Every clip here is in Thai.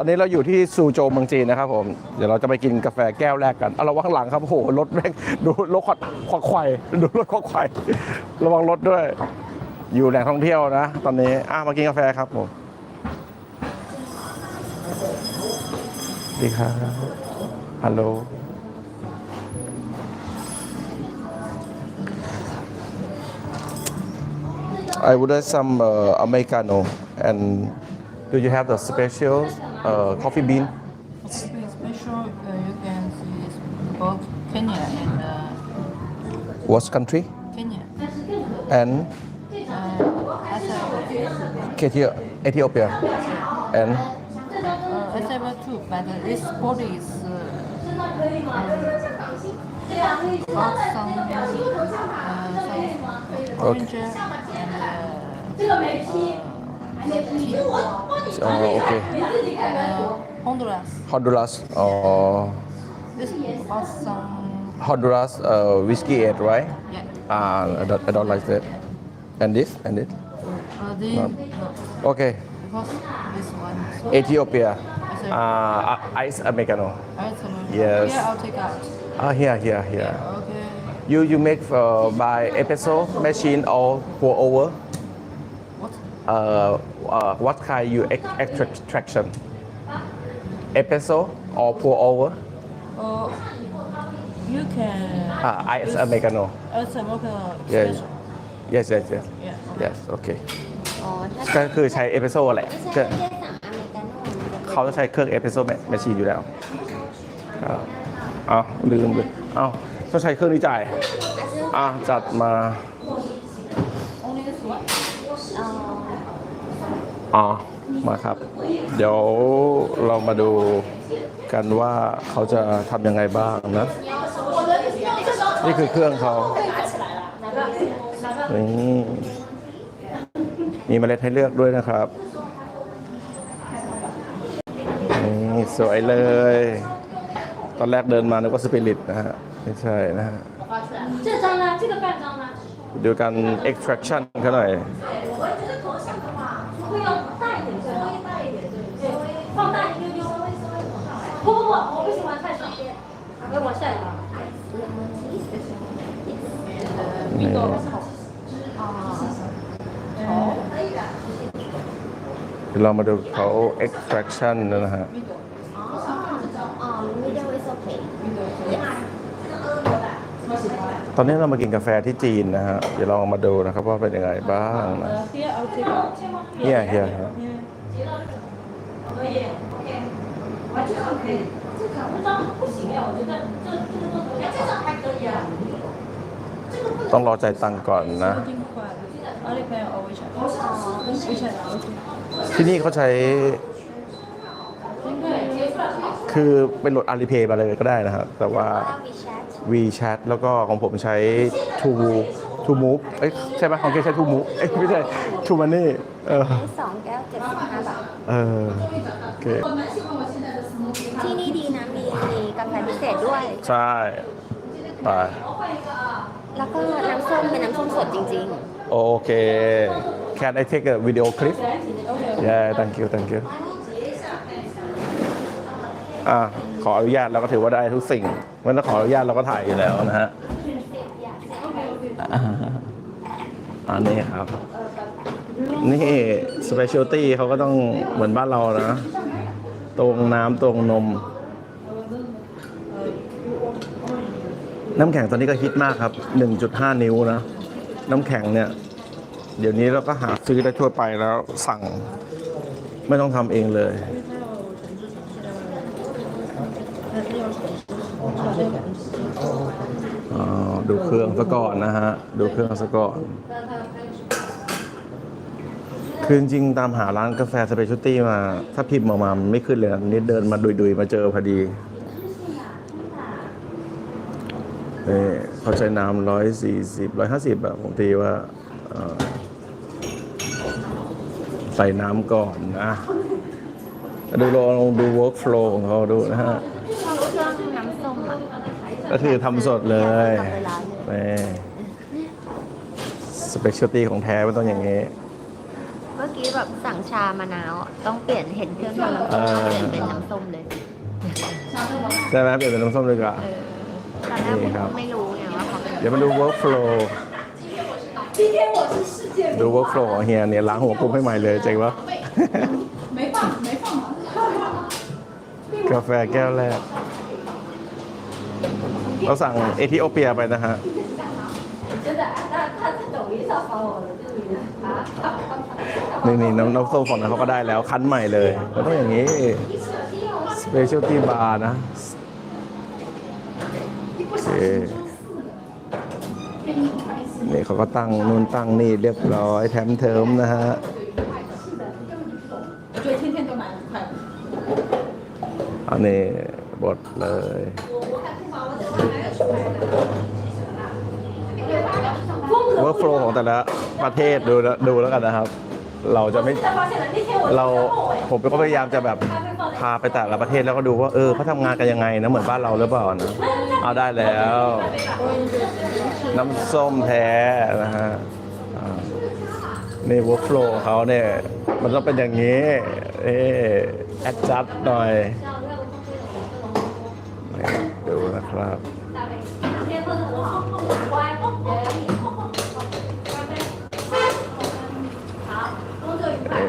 ตอนนี้เราอยู่ที่ซูโจวเมืองจีนนะครับผม เดี๋ยวเราจะไปกินกาแฟแก้วแรกกันเอาระวังข้างหลังครับโอ้โหรถแม่งดูรถขวักขวักไข่ดูรถขวักไข่ระวังรถด้วย อยู่แหล่งท่องเที่ยวนะ ตอนนี้อะมากินกาแฟครับผมดีครับฮัลโหล I would like some uh, americano and do you have the special uh, coffee bean. Coffee special, uh, you can see both Kenya and uh, what country? Kenya. and? Uh, Ethiopia. Ethiopia, Ethiopia. And? Uh, Ethiopia too, but uh, this body is uh, some, uh, some orange and uh, oh, okay uh, Honduras. Honduras oh This some, Honduras uh, whiskey age right yeah. uh, I, don't, I don't like that and this and this Uh, the, no, okay because this one. So Ethiopia uh, ice americano. Yes. Yeah, I'll take out. ah here here here Okay. you you make uh, by espresso machine or pour over What? uh, uh, what kind you ex- extraction? Espresso or pour over? Uh, you can. Uh, ice americano. As a mocha Yeah. special. Yes, yes, yes. Yeah. Yes, okay. อ๋อถ้าก็คือใช้เอสเปรสโซ่แหละไม่ใช่แค่สั่งอเมริกาโน่มันจะเขาจะใช้เครื่องเอสเปรสโซ่แมชชีนอยู่แล้วครับอ้าวลืมเลยอ้าวต้องใช้เครื่องนี้จ่าย อะจัดมา Only this one? เอ่อ อ๋อ มาครับ เดี๋ยวเรามาดูกันว่าเขาจะทำยังไงบ้างนะ นี่คือเครื่องเขานี่มีเมล็ดให้เลือกด้วยนะครับนี่สวยเลย ตอนแรกเดินมานึกว่าสปิริตนะฮะ ไม่ใช่นะฮะดูการ extraction เขาหน่อย 不不不，我不喜欢太少，给我下一个。 นี่ เดี๋ยวเรามาดูเขา extraction นะฮะ อ๋อมิดเดิลอิสโอเค ตอนนี้เรามากินกาแฟที่จีนนะฮะ เดี๋ยวเรามาดูนะครับว่าเป็นยังไงบ้างนะ Uh, here I'll take out. เฮีย เฮียเฮีย 这张不行呀，我觉得这这个做哎，这张还可以啊。 ต้องรอจ่ายตังค์ก่อนนะ Floating quad. Alipay or WeChat? WeChat. Okay. ที่นี่เขาใช้ คือเป็นโหลด Alipay มาเลยก็ได้นะครับ แต่ว่า วีแชท WeChat แล้วก็ของผมใช้ True True Move เอ้ยใช่ไหมของเกใช้ True Move เอ้ยไม่ใช่ True Money เออ สองแก้วเจ็ดสิบห้าบาท เออโอเค ที่นี่ดีนะ มีมี กาแฟพิเศษด้วย ใช่ไปแล้วก็น้ำส้มเป็นน้ำส้มสดจริง โอเค Can I take a video clip Yeah thank you thank you อะขออนุญาตเราก็ถือว่าได้ทุกสิ่งมันต้องขออนุญาตเราก็ถ่ายอยู่แล้วนะฮะอ่าอันนี้ครับ นี่ specialty เขาก็ต้องเหมือนบ้านเรานะ ตรงน้ำตรงนม น้ำแข็งตอนนี้ก็ฮิตมากครับ 1.5 นิ้วนะ น้ำแข็งเนี่ย เดี๋ยวนี้เราก็หาซื้อได้ทั่วไปแล้วสั่ง ไม่ต้องทำเองเลยอ๋อดูเครื่องซะก่อนนะฮะ ดูเครื่องซะก่อน คือจริงๆตามหาร้านกาแฟสเปเชียลตี้มา ถ้าพิมพ์ออกมาไม่ขึ้นเลยนะนี่เดินมาดุยๆ มาเจอพอดี นี่เขาใช้น้ำร้อยสี่สิบร้อยห้าสิบอะผมตีว่าเอ่อใส่น้ำก่อนนะดูลองดู workflow ของเขาดูนะฮะๆเครื่องน้ำส้มอะก็คือทำสดเลยทำเวลาเลยนี่สเปเชียลตี้ของแท้มันต้องอย่างนี้ เมื่อกี้กี้แบบสั่งชามะนาวอะต้องเปลี่ยนเห็นเครื่องทำน้ำเอส้มอเป็นน้ำส้มเลยใช่ไหมเปลี่ยนเป็นน้ำส้มเลยดีกว่าเออตอน แรก นี่ครับ ไม่รู้ไงว่าเขาเป็น เดี๋ยวมาดู workflow 今天我是世界 ดู workflow ของเฮียเนี่ยล้างหัวกลมให้ใหม่เลยเจ๋งปะ 没放没放完。 กาแฟแก้วแรก เราสั่งเอธิโอเปียไปนะฮะ 真的，那他在抖音上发我的日语啊。 นี่นี่น้ำน้ำส้มฝั่งนั้นเขาก็ได้แล้วคั้นใหม่เลยมันต้องอย่างนี้ specialty bar นะโอเค นี่เขาก็ตั้งนู่นตั้งนี่เรียบร้อยแถมเทิมนะฮะอันนี้บทเลยวิร์โฟลของแต่ละประเทศดูแล้วดูแล้วกันนะครับ เราจะไม่เราผมก็พยายามจะแบบพาไปแต่ละประเทศแล้วก็ดูว่าเออเขาทำงานกันยังไงนะเหมือนบ้านเราหรือเปล่านะ เอาได้แล้ว น้ำส้มแท้นะฮะนี่ workflow เขาเนี่ย มันต้องเป็นอย่างนี้เอแอดจัดหน่อย ดูนะครับ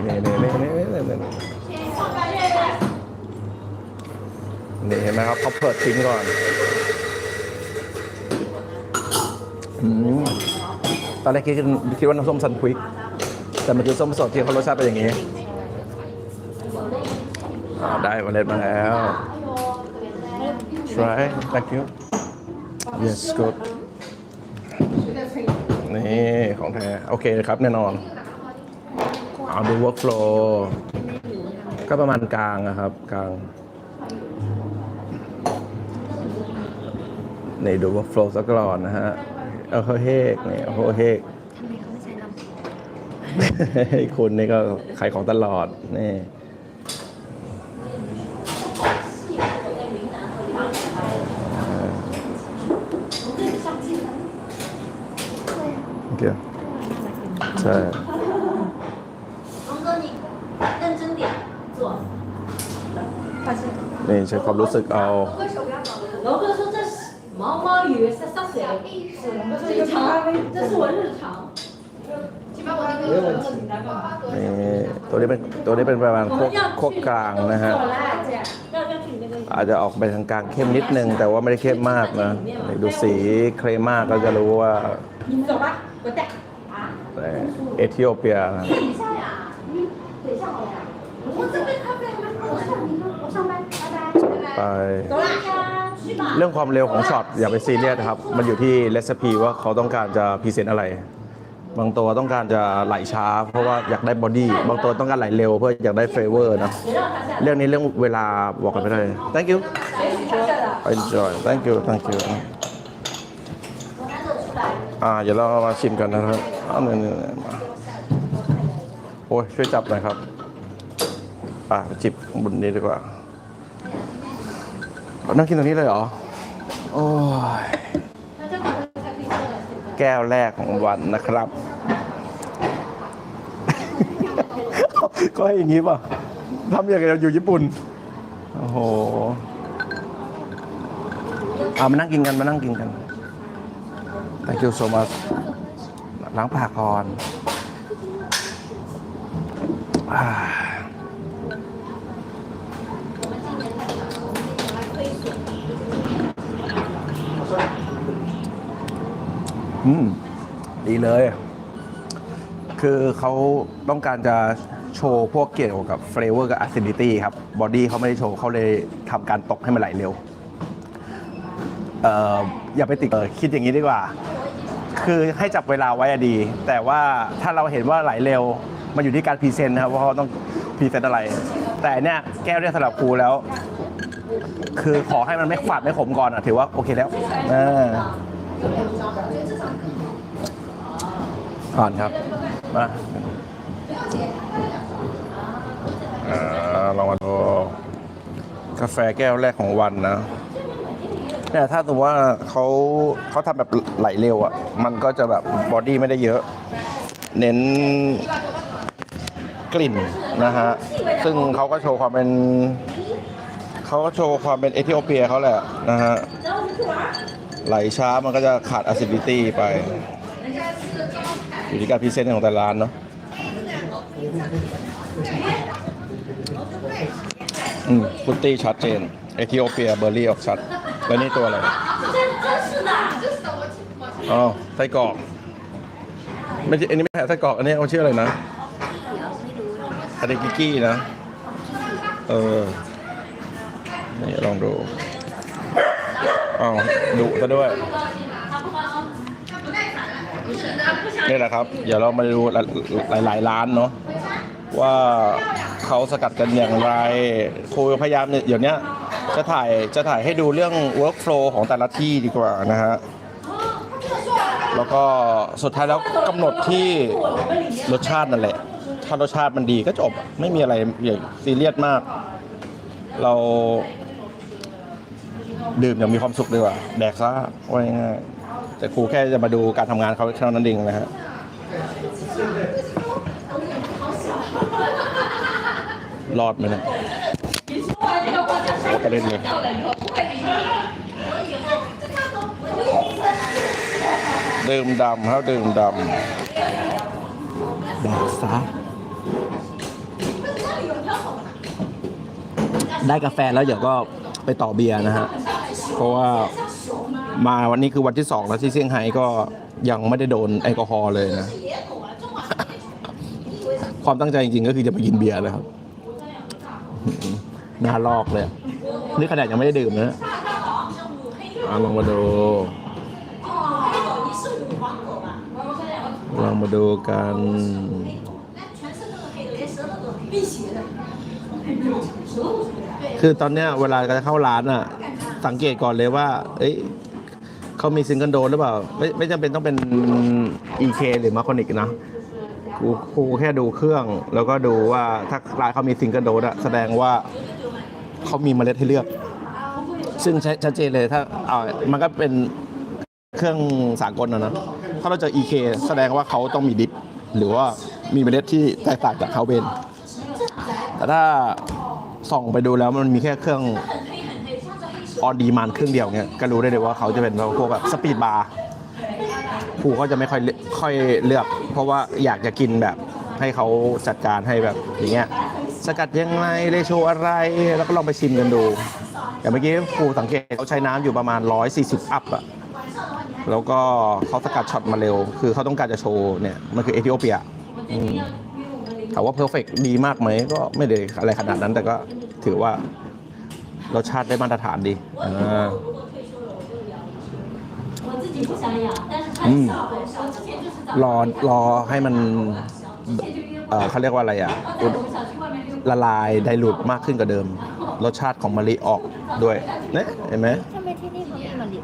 นี่นี่นี่นี่นี่นี่นี่เห็นไหมครับเขาเปิดทิ้งก่อน อืมตอนแรกคิดคิดว่าน้ำส้มซันควิก แต่มันคือส้มสดที่เขารสชาติเป็นอย่างนี้อ่าได้เมาเล็ดมาแล้ว try thank you yes good นี่ของแท้โอเคครับแน่นอนเอาดู workflow ก็ประมาณกลางนะครับกลางนี่ดู workflow สักก่อนนะฮะ โอ้โหเฮกเนี่ยโอ้เฮกทำไมเขาไม่ใช้ลำโพงคุณนี่ก็ขายของตลอดนี่เดี๋ยวใช่นี่ใช้ความรู้สึกเอา 毛雨是上水，日常，这是我日常。 นี่ตัวนี้เป็นตัวนี้เป็นประมาณโคกโคกกลางนะฮะ 要要去你那个。 อาจจะออกไปทางกลางเข้มนิดนึง แต่ว่าไม่ได้เข้มมากนะนี่ดูสีเครมมากก็จะรู้ว่า 你们走吧，我带。 เอธิโอเปียนะ 等一下呀，你等一下好了呀。我这杯咖啡还没喝完，我上班，拜拜。 ไป 走啦。去吧。 เรื่องความเร็วของช็อตอย่าไปซีเรียสนะครับ มันอยู่ที่เลสปีว่าเขาต้องการจะพรีเซนต์อะไร บางตัวต้องการจะไหลช้า เพราะว่าอยากได้บอดี้ บางตัวต้องการไหลเร็วเพื่ออยากได้เฟเวอร์นะ เรื่องนี้เรื่องเวลาบอกกันไม่ได้ thank you enjoy thank you thank you อ่าเดี๋ยวเรามาชิมกันนะครับเอาหนึ่งมาโอ้ยช่วยจับหน่อยครับ อ่าจิบบุญนี้ดีกว่า นั่งกินตรงนี้เลยเหรอ โอ้ย แก้วแรกของวันนะครับ ก็ให้อย่างนี้ป่ะทำอย่างเราอยู่ญี่ปุ่น โอ้โหเอามานั่งกินกันมานั่งกินกัน Thank you so ล้างปากก่อน อืมดีเลย คือเขาต้องการจะโชว์พวกเกี่ยวกับเฟลเวอร์กับ acidity ครับ บอดี้เขาไม่ได้โชว์เขาเลยทำการตกให้มันไหลเร็ว เอ่อ อย่าไปติดเออคิดอย่างนี้ดีกว่า คือให้จับเวลาไว้อะดี แต่ว่าถ้าเราเห็นว่าไหลเร็ว มันอยู่ที่การพรีเซนต์นะครับว่าเขาต้องพรีเซนต์อะไร แต่เนี่ยแก้วเนี่ยสำหรับครูแล้ว คือขอให้มันไม่ขวาดไม่ขมก่อนอะถือว่าโอเคแล้ว เออ ก่อนครับมาอ่าลองมาดูกาแฟแก้วแรกของวันนะเนี่ยถ้าสมมติว่าเขาเขาทำแบบไหลเร็วอะ มันก็จะแบบบอดี้ไม่ได้เยอะ เน้นกลิ่นนะฮะ ซึ่งเขาก็โชว์ความเป็น เขาก็โชว์ความเป็นเอธิโอเปียเขาแหละนะฮะ ไหลช้ามันก็จะขาด acidity ไป อยู่ที่การพรีเซนต์ของแต่ละร้านเนาะอืมฟุตตี้ชัดเจน เอธิโอเปียเบอร์รี่ออกชัด แล้วนี่ตัวอะไรอ๋อไส้กรอก ไม่ใช่อันนี้ไม่ใช่ไส้กรอก อันนี้เอาชื่ออะไรนะอันนี้กิกกี้นะ เออ นี่ลองดู อ้าวดุซะด้วย นี่แหละครับ เดี๋ยวเรามาดูหลายๆร้านเนาะว่าเขาสกัดกันอย่างไรครูพยายามเนี่ยเดี๋ยวนี้จะถ่ายจะถ่ายให้ดูเรื่อง workflow ของแต่ละที่ดีกว่านะฮะ แล้วก็สุดท้ายแล้วกำหนดที่รสชาตินั่นแหละ ถ้ารสชาติมันดีก็จบไม่มีอะไรอย่างซีเรียสมาก เรา ดื่มอย่างมีความสุขดีกว่า แดกซะว่าง่ายแต่ครูแค่จะมาดูการทำงานเขาเท่านั้นเองนะฮะรอดไหมเนี่ยโอ้กระเด็นเลยดื่มดำครับดื่มดำแดกซะได้กาแฟแล้วเดี๋ยวก็ไปต่อเบียร์นะฮะ เพราะว่ามาวันนี้คือวันที่สองแล้วที่เซี่ยงไฮ้ก็ยังไม่ได้โดนแอลกอฮอล์เลยนะ ความตั้งใจจริงๆก็คือจะไปกินเบียร์เลยครับหน้าลอกเลย นี่ขนาดยังไม่ได้ดื่มนะอะลองมาดูลองมาดูกันคือตอนเนี้ยเวลาจะเข้าร้านอะ สังเกตก่อนเลยว่า เอ้ยเขามีซิงเกิลโดนหรือเปล่า ไม่ไม่จำเป็นต้องเป็น EK หรือมาคอนิกนะครูครูแค่ดูเครื่อง แล้วก็ดูว่าถ้าร้านเขามีซิงเกิลโดนอะแสดงว่าเขามีเมล็ดให้เลือก ซึ่งชัดชัดเจนเลยถ้าอ่ามันก็เป็นเครื่องสากลนะนะถ้าเราเจอ EK แสดงว่าเขาต้องมีดิฟหรือว่ามีเมล็ดที่แตกต่างจากเขาเป็นแต่ถ้าส่องไปดูแล้วมันมีแค่เครื่อง ออนดีมันเครื่องเดียวเนี่ยก็รู้ได้เลยว่าเขาจะเป็นพวกแบบสปีดบาร์ครูก็จะไม่ค่อยค่อยเลือก เพราะว่าอยากจะกินแบบให้เขาจัดการให้แบบอย่างเงี้ยสกัดยังไงเลโชอะไรแล้วก็ลองไปชิมกันดูอย่างเมื่อกี้ครูสังเกตเขาใช้น้ำอยู่ประมาณ 140 อัพอะแล้วก็เขาสกัดช็อตมาเร็ว คือเขาต้องการจะโชว์เนี่ยมันคือเอธิโอเปียอืมถามว่าเพอร์เฟกดีมากไหมก็ไม่ได้อะไรขนาดนั้นแต่ก็ถือว่า รสชาติได้มาตรฐานดีอ่อรอรอให้มันเขาเรียกว่าอะไรอะละลายไดรูดมากขึ้นกว่าเดิม รสชาติของมะลิออกด้วยเนี่ยเห็นไหมทำไมที่นี่เขามีมะลิ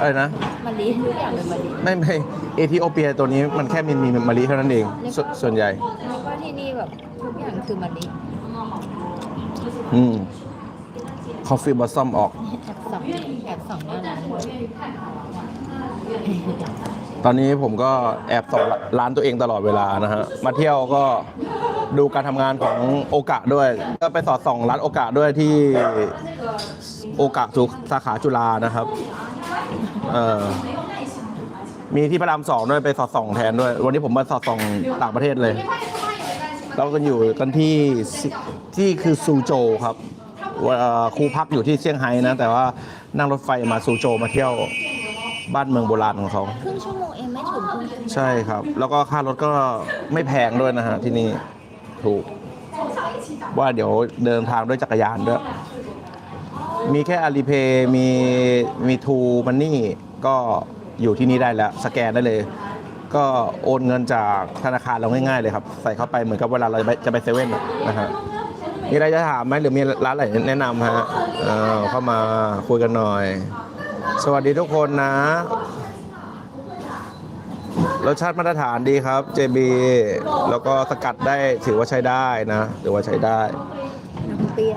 อะไรนะมะลิทุกอย่างเป็นมะลิไม่ไม่เอธิโอเปียตัวนี้มันแค่มีมีมะลิเท่านั้นเองสส่วนใหญ่แล้วก็ที่นี่แบบทุกอย่างคือมะลิอืม คอฟฟี่บอสซัมออกแอบส่องแอบส่องหน้าร้านตอนนี้ผมก็แอบส่องร้านตัวเองตลอดเวลานะฮะ มาเที่ยวก็ดูการทำงานของโอกะด้วย ก็ไปสอดส่องร้านโอกะด้วยที่โอกะสุสาขาจุฬานะครับ เออมีที่พระรามสองด้วยไปสอดส่องแทนด้วย วันนี้ผมมาสอดส่องต่างประเทศเลย เรากันอยู่กันที่ที่คือซูโจครับ เอ่อครูพักอยู่ที่เซี่ยงไฮ้นะ แต่ว่านั่งรถไฟมาซูโจวมาเที่ยวบ้านเมืองโบราณของเขา ครึ่งชั่วโมงเองไม่ถึงครึ่งชั่วโมงใช่ครับ แล้วก็ค่ารถก็ไม่แพงด้วยนะฮะที่นี่ถูก ว่าเดี๋ยวเดินทางด้วยจักรยานด้วย มีแค่อาลีเพย์มีมีทูมันนี่ก็อยู่ที่นี่ได้แล้ว สแกนได้เลย ก็โอนเงินจากธนาคารเราง่ายๆเลยครับ ใส่เข้าไปเหมือนกับเวลาเราจะไปเซเว่นนะฮะ มีอะไรจะถามไหมหรือมีร้านอะไรแนะนำฮะอ้าวเข้ามาคุยกันหน่อย สวัสดีทุกคนนะ รสชาติมาตรฐานดีครับ JB แล้วก็สกัดได้ถือว่าใช้ได้นะถือว่าใช้ได้น้ำเตี้ย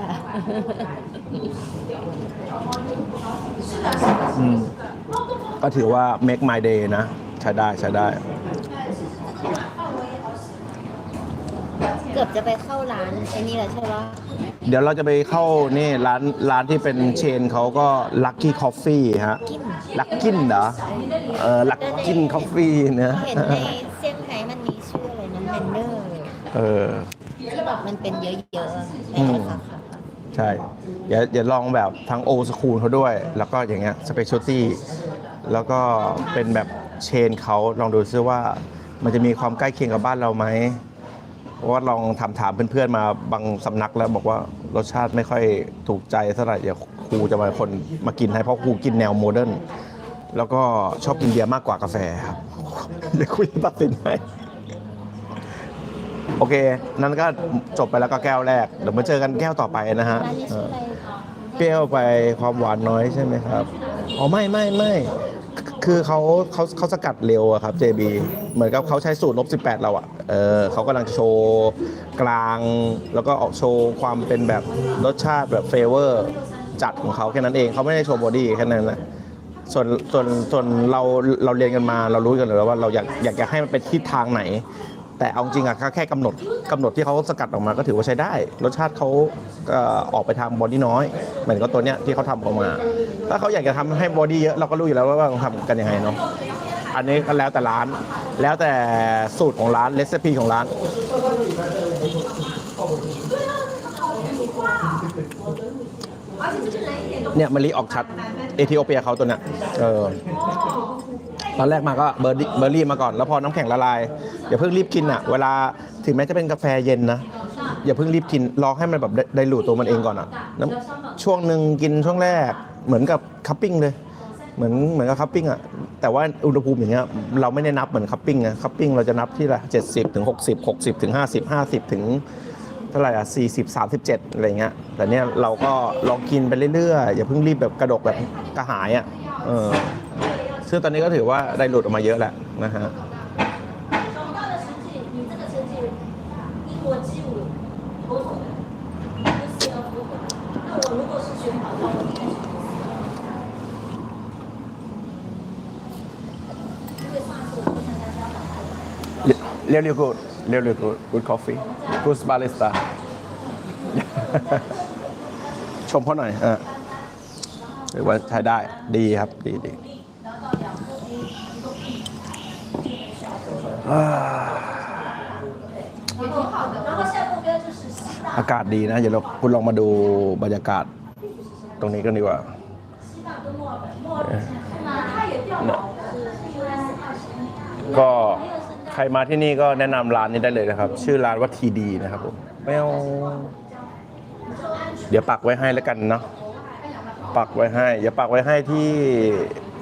อืมก็ถือว่า make my day นะ ใช้ได้ใช้ได้ กือบกือบจะไปเข้าร้านไอ้นี่แหละใช่ปะเดี๋ยวเราจะไปเข้านี่ร้านร้านที่เป็นเชนเขาก็ Lucky Coffee ฮะกินลักกินเหรอ เออลักกินคอฟฟี่เนะเห็นในเซี่ยงไฮ้มันมีชื่ออะไรนะแมนเนอร์เออ ที่แบบมันเป็นเยอะๆอะในอืม สาขาใช่เดี๋ยวเดี๋ยวลองแบบทั้งโอสคูลเขาด้วย แล้วก็อย่างเงี้ยสเปเชียลตี้แล้วก็เป็นแบบเชนเขาลองดูซิว่ามันจะมีความใกล้เคียงกับบ้านเราไหม เพราะว่าลองถามถามเพื่อนๆมาบางสำนักแล้วบอกว่ารสชาติไม่ค่อยถูกใจเท่าไหร่เดี๋ยวครูจะมาคนมากินให้เพราะครูกินแนวโมเดิร์นแล้วก็ชอบกินเบียร์มากกว่ากาแฟครับเดี๋ยวคุยตัดสินให้โอเค นั้นก็จบไปแล้วก็แก้วแรก เดี๋ยวมาเจอกันแก้วต่อไปนะฮะเปรี้ยวไปความหวานน้อยใช่ไหมครับ อ๋อไม่ไม่ไม่คือเขาเขาเขาสกัดเร็วอะครับ JB เหมือนกับเขาใช้สูตรลบ18 เราอะ เออเขากำลังโชว์กลาง แล้วก็ออกโชว์ความเป็นแบบรสชาติแบบเฟเวอร์จัดของเขาแค่นั้นเองเขาไม่ได้โชว์บอดี้แค่นั้นนะส่วนส่วนส่วนเราเราเรียนกันมาเรารู้กันแล้วว่าเราอยากอยากจะให้มันเป็นทิศทางไหน แต่เอาจริงอะแค่กำหนดกำหนดที่เขาสกัดออกมาก็ถือว่าใช้ได้ รสชาติเขาออกไปทางบอดี้น้อยเหมือนกับตัวเนี้ยที่เขาทำออกมา ถ้าเขาอยากจะทำให้บอดี้เยอะเราก็รู้อยู่แล้วว่าต้องทำกันยังไงเนาะ อันนี้ก็แล้วแต่ร้าน แล้วแต่สูตรของร้านเลสปีของร้าน เนี่ยมะลิออกชัด เอธิโอเปียเขาตัวเนี้ยเออตอนแรกมาก็เบอร์รี่เบอร์รี่มาก่อน แล้วพอน้ำแข็งละลายอย่าเพิ่งรีบกินอะ เวลาถึงแม้จะเป็นกาแฟเย็นนะอย่าเพิ่งรีบกินรอให้มันแบบได้ได้หลูดตัวมันเองก่อนอะช่วงหนึ่งกินช่วงแรกเหมือนกับคัพปิ้งเลย เหมือนเหมือนกับคัพปิ้งอะแต่ว่าอุณหภูมิอย่างเงี้ยเราไม่ได้นับเหมือนคัพปิ้งนะคัพปิ้งเราจะนับที่ละเจ็ดสิบถึงหกสิบหกสิบถึงห้าสิบห้าสิบถึงเท่าไหร่อะสี่สิบสามสิบเจ็ดอะไรเงี้ยแต่เนี้ยเราก็ลองกินไปเรื่อยๆอย่าเพิ่งรีบแบบกระดกแบบกระหายอะเออซึ่งตอนนี้ก็ถือว่าได้หลุดออกมาเยอะแหละนะฮะ really good, really good, good coffee, good barista. ชมเขาหน่อยอะหรือว่าใช้ได้ดีครับ ดีดีอากาศดีนะ เดี๋ยวเราคุณลองมาดูบรรยากาศ ตรงนี้กันดีกว่าก็ ใครมาที่นี่ก็แนะนำร้านนี้ได้เลยนะครับ ชื่อร้านว่าทีดีนะครับผมแมวเดี๋ยวปักไว้ให้แล้วกันเนาะปักไว้ให้ เดี๋ยวปักไว้ให้ที่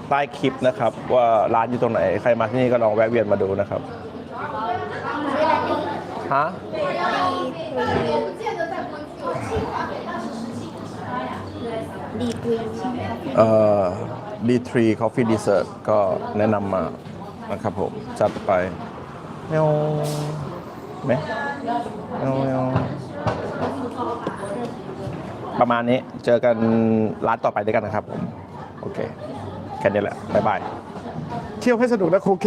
ใต้คลิปนะครับ ว่าร้านอยู่ตรงไหน ใครมาที่นี่ก็ลองแวะเวียนมาดูนะครับฮะ ดีกรีนเอ่อ D3 Coffee Dessert ก็แนะนำมานะครับผม จัดไป เมวไหมเมวเมวประมาณนี้เจอกันร้านต่อไปด้วยกันนะครับผมโอเค แค่นี้แหละ บ๊ายบาย เที่ยวให้สนุกนะครูเค